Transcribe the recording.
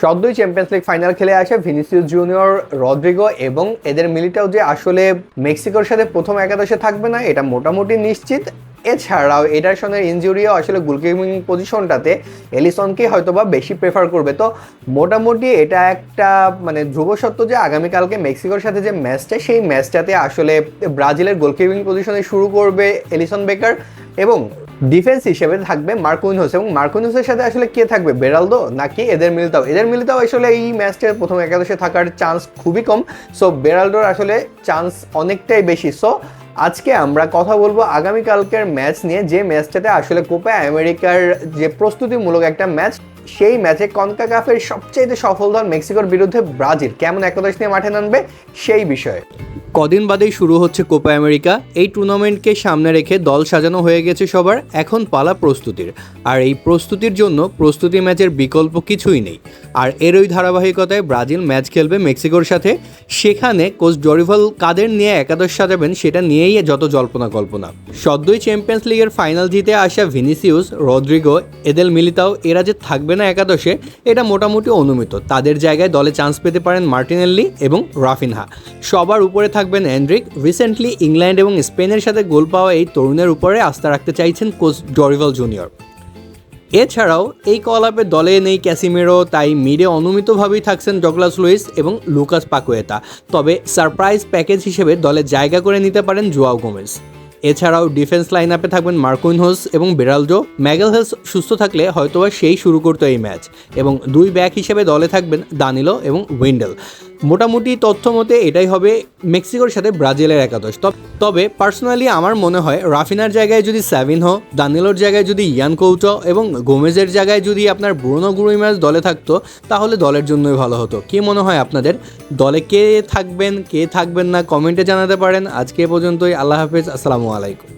সদ্যই champions league final খেলে আসে Vinicius junior Rodrigo এবং এদের মিলিটাও যে আসলে মেক্সিকোর সাথে প্রথম একাদশে থাকবে না, এটা মোটামুটি নিশ্চিত। এছাড়াও এটার সঙ্গে ইনজুরিও আসলে গোলকিপিং পজিশনটাতে এলিসনকে হয়তোবা বেশি প্রেফার করবে। তো মোটামুটি এটা একটা মানে ধ্রুব সত্য যে আগামীকালকে মেক্সিকোর সাথে যে ম্যাচটা সেই ম্যাচটাতে আসলে ব্রাজিলের গোলকিপিং পজিশনে শুরু করবে এলিসন বেকার এবং ডিফেন্স হিসেবে থাকবে মার্কুইনহোস এবং মার্কুইনহোসের সাথে আসলে কে থাকবে? বেরালদো নাকি এদের মিলতাও এদের মিলতাও আসলে এই ম্যাচটার প্রথম একাদশে থাকার চান্স খুবই কম। সো বেরালদোর আসলে চান্স অনেকটাই বেশি। সো আজকে আমরা কথা বলব আগামীকালকের ম্যাচ নিয়ে। যে ম্যাচটাতে আসলে কোপা আমেরিকার যে প্রস্তুতিমূলক একটা ম্যাচ সেই ম্যাচে কনকাকাফের সবচেয়ে সফল দল মেক্সিকোর বিরুদ্ধে ব্রাজিল কেমন একাদশ নিয়ে মাঠে নামবে সেই বিষয়ে। কদিন বাদেই শুরু হচ্ছে কোপা আমেরিকা। এই টুর্নামেন্টকে সামনে রেখে দল সাজানো হয়ে গেছে সবার, এখন পালা প্রস্তুতির। আর এই প্রস্তুতির জন্য প্রস্তুতি ম্যাচের বিকল্প কিছুই নেই। আর এরই ধারাবাহিকতায় ব্রাজিল ম্যাচ খেলবে মেক্সিকোর সাথে। সেখানে কোচ ডরিভাল কাদের নিয়ে একাদশ সাজাবেন সেটা নিয়েই যত জল্পনা কল্পনা। সদ্যই চ্যাম্পিয়ন্স লিগের ফাইনাল জিতে আসা ভিনিসিউস, রদ্রিগো, এদেল মিলিতাও এরা যে থাকবে না একাদশে, এটা মোটামুটি অনুমিত। তাদের জায়গায় দলে চান্স পেতে পারেন মার্টিনেল্লি এবং রাফিনহা। সবার উপরে থাকবেন অ্যান্ড্রিক রিসেন্টলি ইংল্যান্ড এবং স্পেনের সাথে গোল পাওয়া এই তরুণের উপরে আস্থা রাখতে চাইছেন কোচ ডরিভাল জুনিয়র। এছাড়াও, এই কল আপে দলে নেই ক্যাসিমেরো, তাই মিডে অনুমিতভাবেই থাকছেন ডগলাস লুইস এবং লুকাস পাকুয়েতা। তবে সারপ্রাইজ প্যাকেজ হিসেবে দলে জায়গা করে নিতে পারেন জোয়াও গোমেজ। এছাড়াও ডিফেন্স লাইন আপে থাকবেন মার্কুইন হোস এবং বেরালজো। ম্যাগেলহেলস সুস্থ থাকলে হয়তোবা সেই শুরু করতো এই ম্যাচ এবং দুই ব্যাক হিসেবে দলে থাকবেন দানিলো এবং উইন্ডেল। মোটামুটি তথ্য মতে এটাই হবে মেক্সিকোর সাথে ব্রাজিলের একাদশ। তব- পার্সোনালি আমার মনে হয় রাফিনার জায়গায় যদি স্যাভিনহো, দানিলোর জায়গায় যদি ইয়ান কৌটো এবং গোমেজের জায়গায় যদি আপনার ব্রুনো গুরুইমাস দলে থাকতো, তাহলে দলের জন্যই ভালো হতো। কি মনে হয় আপনাদের? দলে কে থাকবেন কে থাকবেন না, কমেন্টে জানাতে পারেন। আজকে পর্যন্তই, আল্লাহ হাফেজ, আসসালামু আলাইকুম।